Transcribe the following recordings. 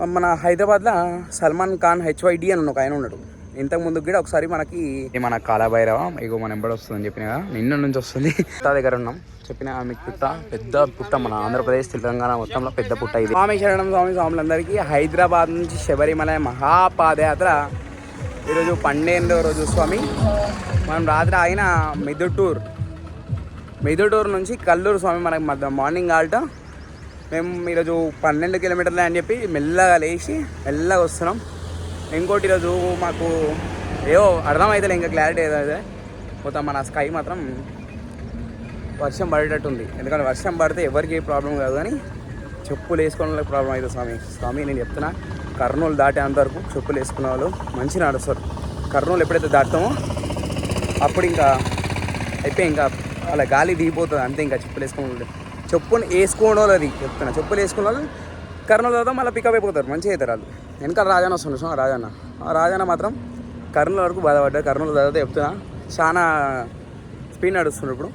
మన హైదరాబాద్లో సల్మాన్ ఖాన్ హెచ్వైడి అని ఒక ఆయన ఉన్నాడు. ఇంతకు ముందు కూడా ఒకసారి మనకి మన కాలాభైరవ. ఇగో మన ఎంబడి వస్తుందని చెప్పిన నిన్న నుంచి వస్తుంది. పుట్ట దగ్గర ఉన్నాం. చెప్పిన మీకు పుట్ట పెద్ద పుట్ట మన ఆంధ్రప్రదేశ్ తెలంగాణ మొత్తంలో పెద్ద పుట్ట ఇది. స్వామి శరణం స్వామి స్వాములందరికీ హైదరాబాద్ నుంచి శబరిమల మహాపాదయాత్ర ఈరోజు పన్నెండో రోజు స్వామి. మనం రాత్రి ఆయన మిదుటూర్ మిదుటూరు నుంచి కల్లూరు స్వామి మనకి మధ్య మార్నింగ్ ఆల్ట మేము ఈరోజు పన్నెండు కిలోమీటర్లే అని చెప్పి మెల్లగా లేచి మెల్లగా వస్తున్నాం. ఇంకోటి ఈరోజు మాకు ఏవో అర్థమైతే ఇంకా క్లారిటీ ఏదైతే మొత్తం మన స్కై మాత్రం వర్షం పడేటట్టు ఉంది. ఎందుకంటే వర్షం పడితే ఎవరికి ప్రాబ్లం కాదు కానీ చెప్పులు వేసుకోవడం ప్రాబ్లం అవుతుంది స్వామి. స్వామి నేను చెప్తున్నా కర్నూలు దాటేంత వరకు చెప్పులు వేసుకునే వాళ్ళు మంచిగా నడుస్తారు. కర్నూలు ఎప్పుడైతే దాటుతామో అప్పుడు ఇంకా అయిపోయి ఇంకా అలా గాలి దిగిపోతుంది. అంతే ఇంకా చెప్పులు వేసుకోవడం చెప్పును వేసుకోవడం అది చెప్తున్నా. చెప్పులు వేసుకున్న వాళ్ళు కర్నూలు తర్వాత మళ్ళీ పికప్ అయిపోతారు మంచిగా అవుతారు వాళ్ళు. వెనకాల రాజాన వస్తుంది చూసావా రాజన్న. ఆ రాజన్న మాత్రం కర్నూలు వరకు బాధపడ్డాడు. కర్నూలు తర్వాత చెప్తున్నా చాలా స్పీడ్ నడుస్తుండ్రు ఇప్పుడు.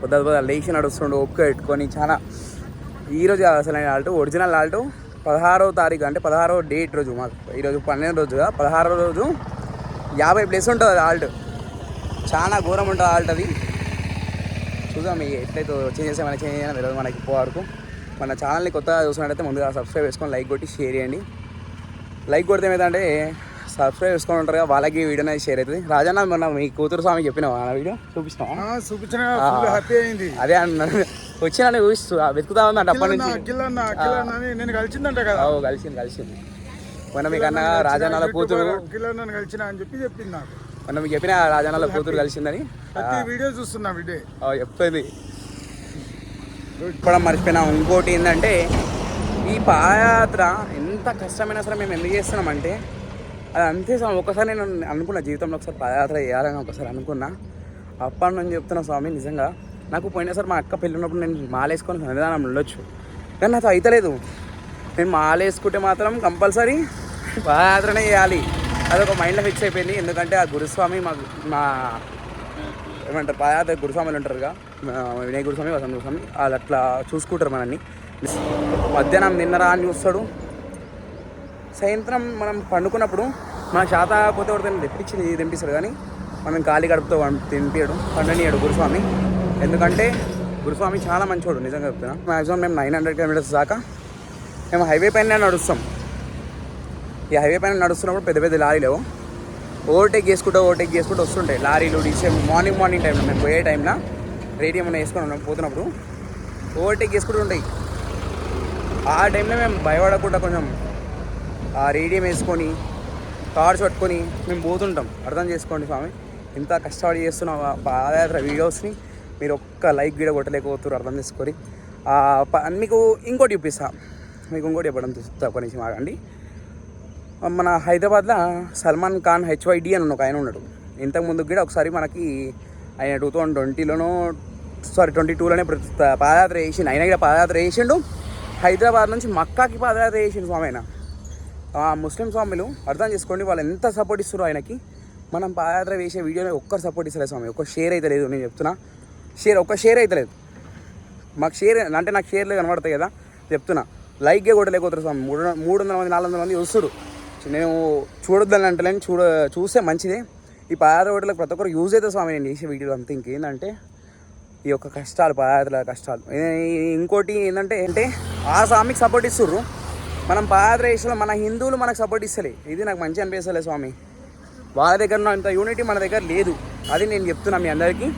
పొద్దు పొద్దు లేచి నడుస్తుండు ఒక్క పెట్టుకొని చాలా ఈరోజు అసలు ఆల్టో ఒరిజినల్ ఆల్టో పదహారో తారీఖు అంటే పదహారో డేట్ రోజు మాకు. ఈరోజు పన్నెండు రోజు పదహారో రోజు యాభై ప్లేస్ ఉంటుంది ఆల్ట్. చాలా ఘోరం ఉంటుంది ఆల్ట్ అది. చూద్దాం ఎట్లయితే చేంజ్ చేసే మనకి చేంజ్ చేయాలని తెలియదు మనకి ఇప్పటి వరకు మన ఛానల్ని కొత్తగా చూసినట్టయితే ముందుగా సబ్స్క్రైబ్ చేసుకొని లైక్ కొట్టి షేర్ చేయండి. లైక్ కొడితే ఏమైందంటే సబ్స్క్రైబ్ చేసుకొని ఉంటారు కదా వాళ్ళకి వీడియో అనేది షేర్ అవుతుంది. రాజన్న మొన్న మీ కూతురు స్వామి చెప్పినావా? ఆ వీడియో చూపిస్తావా చూపించిన హ్యాపీ అయింది. అదే అన్నారు వచ్చిన చూపిస్తూ వెతుకుతా ఉందంట అప్పటి నుంచి. అన్న అన్న నేను కలిసిందంట కదా. కలిసింది కలిసింది. మొన్న మీకు అన్న రాజానాల కూతురు. అన్న కలిసిన అని చెప్పి చెప్పింది మొన్న మీకు చెప్పిన రాజానాల కూతురు కలిసిందని. ప్రతి వీడియో చూస్తున్నా వీడియో చెప్తుంది. ఇప్పుడు మర్చిపోయినా. ఇంకోటి ఏంటంటే ఈ పాదయాత్ర ఎంత కష్టమైనా సరే మేము ఎందుకు చేస్తున్నామంటే అది అంతే ఒకసారి నేను అనుకున్నా జీవితంలో ఒకసారి పాదయాత్ర చేయాలని ఒకసారి అనుకున్నా. అప్పటి నుంచి చెప్తున్నా స్వామి నిజంగా. నాకు పోయినసారి మా అక్క పెళ్ళి ఉన్నప్పుడు నేను మాలేసుకొని సన్నిధానం ఉండొచ్చు. కానీ నాతో అయితలేదు. నేను మాలేసుకుంటే మాత్రం కంపల్సరీ పాదయాత్రనే చేయాలి. అదొక మైండ్లో ఫిక్స్ అయిపోయింది. ఎందుకంటే ఆ గురుస్వామి మాకు మా ఏమంటారు పాదయాత్ర గురుస్వాములు ఉంటారుగా వినయ గురుస్వామి వసంత గురుస్వామి వాళ్ళు అట్లా చూసుకుంటారు మనల్ని. మధ్యాహ్నం నిన్నరా అని చూస్తాడు. సాయంత్రం మనం పండుకున్నప్పుడు మన శాత పోతే ఒకటి తెప్పించి తెంపిస్తాడు కానీ మనం ఖాళీ గడుపుతో తినిపించడు పండనియాడు గురుస్వామి. ఎందుకంటే గురుస్వామి చాలా మంచివాడు నిజంగా చెప్తున్నా. మ్యాక్సిమం మేము నైన్ హండ్రెడ్ కిలోమీటర్స్ దాకా మేము హైవే పైన నడుస్తాం. ఈ హైవే పైన నడుస్తున్నప్పుడు పెద్ద పెద్ద లారీలు ఓవర్టేక్ చేసుకుంటూ ఓవర్టేక్ చేసుకుంటూ వస్తుంటాయి. లారీలు డిసే మార్నింగ్ మార్నింగ్ టైంలో మేము పోయే టైంలో రేడియం మనం వేసుకొని ఉన్నాం పోతున్నప్పుడు. ఓవర్టేక్ చేసుకుంటూ ఉంటాయి. ఆ టైంలో మేము భయపడకుండా కొంచెం ఆ రేడియం వేసుకొని టార్చ్ పట్టుకొని మేము పోతుంటాం. అర్థం చేసుకోండి స్వామి. ఇంత కష్టపడి చేస్తున్న పాదయాత్ర వీడియోస్ని మీరు ఒక్క లైక్ వీడియో కొట్టలేకపోతున్నారు అర్థం చేసుకొని. మీకు ఇంకోటి చూపిస్తా. మీకు ఇంకోటి చెప్పడం చూస్తా ఒక నిమిషం ఆగండి. మన హైదరాబాద్లో సల్మాన్ ఖాన్ హెచ్వైడి అని ఒక ఆయన ఉన్నాడు. ఇంతకు ముందు కూడా ఒకసారి మనకి ఆయన టూ థౌజండ్ ట్వంటీలోనో సారీ ట్వంటీ టూలోనే పాదయాత్ర చేసిండు. ఆయన కూడా పాదయాత్ర చేసిండు. హైదరాబాద్ నుంచి మక్కాకి పాదయాత్ర చేసిండు స్వామి ఆయన. ముస్లిం స్వామిలు అర్థం చేసుకోండి వాళ్ళు ఎంత సపోర్ట్ ఇస్తారు ఆయనకి. మనం పాదయాత్ర వేసే వీడియోని ఒక్కరు సపోర్ట్ ఇస్తలేదు స్వామి. ఒక్క షేర్ అయితే లేదు నేను చెప్తున్నా. షేర్ ఒక్క షేర్ అయితే లేదు. మాకు షేర్ అంటే నాకు షేర్లు కనబడతాయి కదా చెప్తున్నా. లైక్గా కూడా లేకపోతారు స్వామి. మూడు మూడు వందల మంది నాలుగు వందల మంది చూస్తారు నేను చూడొద్దని అంటలేను చూడ చూస్తే మంచిదే. ఈ పాదయాత్రలకు ప్రతి ఒక్కరు యూజ్ అవుతుంది స్వామి నేను చేసే వీడియో అంతా ఇంకేంటంటే ఈ యొక్క కష్టాలు పాదయాత్రల కష్టాలు. ఇంకోటి ఏంటంటే అంటే ఆ స్వామికి సపోర్ట్ ఇస్తుర్రు. మనం పాదయాత్ర చేసిన మన హిందువులు మనకు సపోర్ట్ ఇస్తలే. ఇది నాకు మంచి అనిపిస్తలే స్వామి. వాళ్ళ దగ్గర అంత యూనిటీ మన దగ్గర లేదు. అది నేను చెప్తున్నా మీ అందరికీ.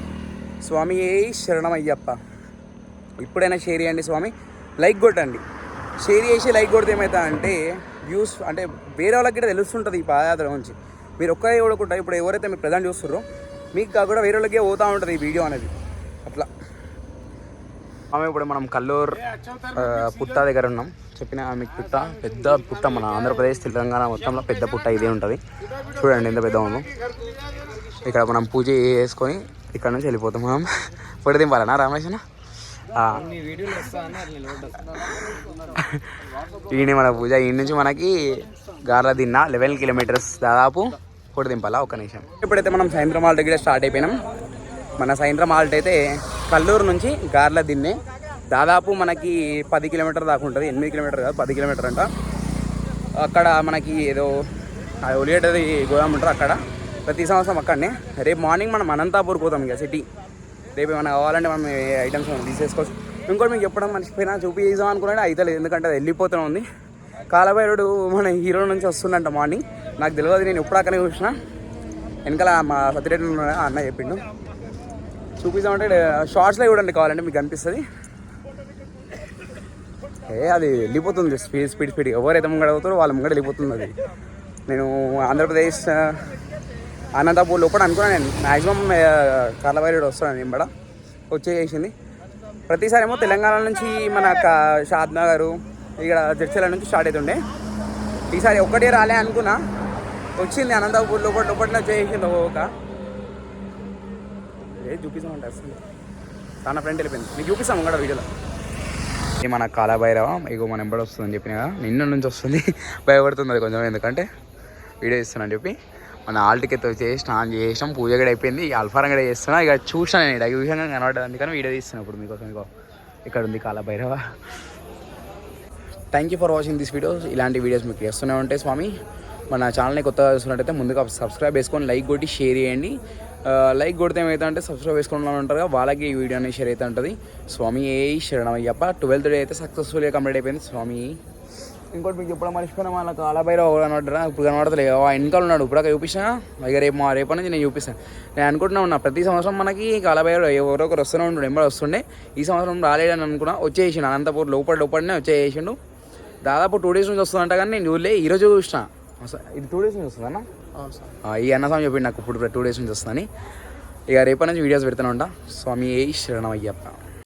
స్వామి ఏ శరణం అయ్యప్ప ఇప్పుడైనా షేర్ చేయండి స్వామి. లైక్ కొట్టండి. షేర్ చేసి లైక్ కొడితే ఏమవుతా అంటే వ్యూస్ అంటే వేరే వాళ్ళకి కూడా తెలుస్తుంటుంది ఈ పాదయాత్ర గురించి. మీరు ఒక్కరే చూడకుండా ఇప్పుడు ఎవరైతే మీరు ప్రజెంట్ చూస్తున్నారో మీకు కాకుండా వేరే వాళ్ళకే పోతూ ఉంటుంది ఈ వీడియో అనేది. అట్లా. ఆమె ఇప్పుడు మనం కల్లూరు పుట్ట దగ్గర ఉన్నాం. చెప్పిన మీకు పుట్ట పెద్ద పుట్ట మన ఆంధ్రప్రదేశ్ తెలంగాణ మొత్తంలో పెద్ద పుట్ట ఇదే ఉంటుంది. చూడండి ఎంత పెద్ద ఉందో. ఇక్కడ మనం పూజ చేసుకొని ఇక్కడ నుంచి వెళ్ళిపోతాం మనం. పొడి దింపాలనా రమేష్ అన్న? ఆ. ఈయన మన పూజ. ఈ నుంచి మనకి గార్ల దిన్న లెవెన్ కిలోమీటర్స్ దాదాపు పొడి దింపాలా ఒక నిమిషం. ఇప్పుడైతే మనం సాయంత్రం హాల్ట్ దగ్గర స్టార్ట్ అయిపోయినాం. మన సాయంత్రం హాల్ట్ అయితే కల్లూరు నుంచి గార్ల దిన్నే దాదాపు మనకి పది కిలోమీటర్ దాకా ఉంటుంది. ఎనిమిది కిలోమీటర్ కాదు పది కిలోమీటర్ అంట. అక్కడ మనకి ఏదో ఆ ఒలిగడ్డది గోదాం ఉంటారు అక్కడ. ప్రతి సంవత్సరం అక్కడనే. రేపు మార్నింగ్ మనం అనంతాపూర్ పోతాం ఇక సిటీ. రేపు ఏమైనా కావాలంటే మనం ఐటమ్స్ మనం తీసేసుకోవచ్చు. ఇంకోటి మీకు చెప్పడం మర్చిపోయినా చూపిద్దాం అనుకున్నాడు అయితే లేదు. ఎందుకంటే అది వెళ్ళిపోతూనే ఉంది. కాలభైరుడు మన హీరో నుంచి వస్తుందంట మార్నింగ్. నాకు తెలియదు. నేను ఎప్పుడు అక్కడే చూసిన. వెనకాల మా సత్యరెడ్డి అన్న చెప్పిండు. చూపిద్దామంటే షార్ట్స్లో చూడండి కావాలంటే మీకు కనిపిస్తుంది ఏ అది వెళ్ళిపోతుంది. Speed speed speed. ఎవరైతే ముంగడ అవుతారో వాళ్ళ ముంగడ వెళ్ళిపోతుంది అది. నేను ఆంధ్రప్రదేశ్ అనంతపూర్ లోపల అనుకున్నాను నేను. మ్యాక్సిమం కలవైరుడు వస్తున్నాను నేను కూడా. వచ్చేసింది ప్రతిసారి ఏమో తెలంగాణ నుంచి మన క- షాద్ నగర్ ఇక్కడ జడ్చల నుంచి స్టార్ట్ అవుతుండే. ఈసారి ఒక్కటే రాలే అనుకున్నా. వచ్చింది అనంతపూర్ లోపల లోపల వచ్చేసింది ఒక ఏ చూపిస్తామంటే అసలు. తన ఫ్రెండ్ వెళ్ళిపోయింది. నీకు చూపిస్తాం కూడా వీడియోలో. ఇది మన కాలభైరవ. ఇగో మన ఎంబడి వస్తుందని చెప్పిన కదా. నిన్న నుంచి వస్తుంది. భయపడుతుంది అది కొంచెం. ఎందుకంటే వీడియో ఇస్తున్నాను చెప్పి. మన ఆల్ టికెట్ వచ్చేసి స్నానం చేసాం పూజ కూడా అయిపోయింది ఇక అల్ఫారం కూడా చేస్తున్నా ఇక చూసాను నేను ఇక చూసాను కనబడ్డది అందుకని వీడియో తీస్తున్నాను ఇప్పుడు మీకోసం ఇంకో ఇక్కడ ఉంది Kalabhairava. Thank you for watching this videos ఇలాంటి వీడియోస్ మీకు చేస్తూనే ఉంటాయి స్వామి మన ఛానల్ని కొత్తగా చూస్తున్నట్టయితే ముందుగా సబ్స్క్రైబ్ చేసుకొని లైక్ కొట్టి షేర్ చేయండి. లైక్ కొడితే ఏమైతే సబ్స్క్రైబ్ చేసుకున్న ఉంటారు వాళ్ళకి ఈ వీడియో అనేది షేర్ అయితే ఉంటుంది స్వామి ఏ శరణమయ్యప్ప ట్వెల్త్ డే అయితే సక్సెస్ఫుల్గా కంప్లీట్ అయిపోయింది. స్వామి. ఇంకోటి మీకు చెప్పడం మర్చిపోయినా మన కాలభైరవ కనబడ్డరా? ఇప్పుడు కనబడతలేదు ఆ వెనకాల ఉన్నాడు. ఇప్పుడు చూపించిన ఇక రేపు మా రేపటి నుంచి నేను చూపిస్తాను నేను అనుకుంటున్నా ఉన్నా ప్రతి సంవత్సరం మనకి కాలభైరవ ఎవరో ఒకరు వస్తూనే ఉండు ఎంబడి వస్తుండే. ఈ సంవత్సరం రాలేడని అనుకున్నా వచ్చేసిండు అనంతపూర్ లోపల లోపలనే వచ్చేసిండు దాదాపు టూ డేస్ నుంచి వస్తుందంట కానీ నేను చూడలే. ఈరోజు చూసిన. ఇది టూ డేస్ నుంచి వస్తుందన్నా? ఈ అన్నస్వామి చెప్పిండు నాకు ఇప్పుడు టూ డేస్ నుంచి వస్తుందని. ఇక రేపటి నుంచి వీడియోస్ పెడుతూనే ఉంటా స్వామి ఏ శరణమయ్యప్ప.